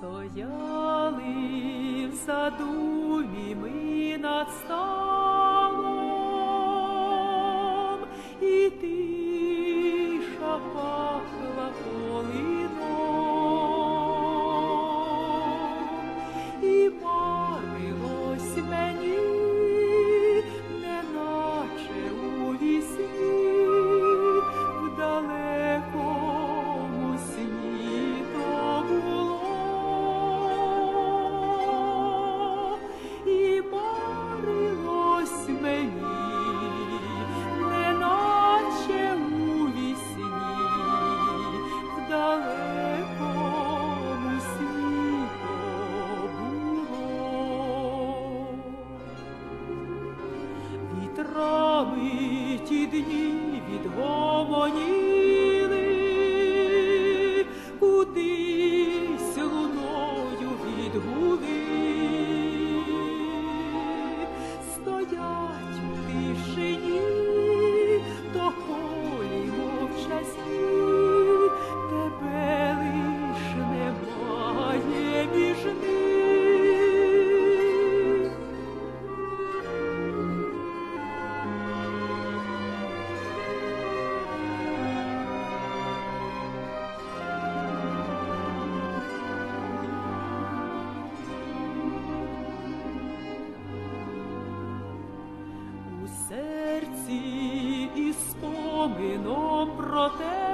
Стояли в саду ми над столом, Слави ті дні від серці і спомином про те.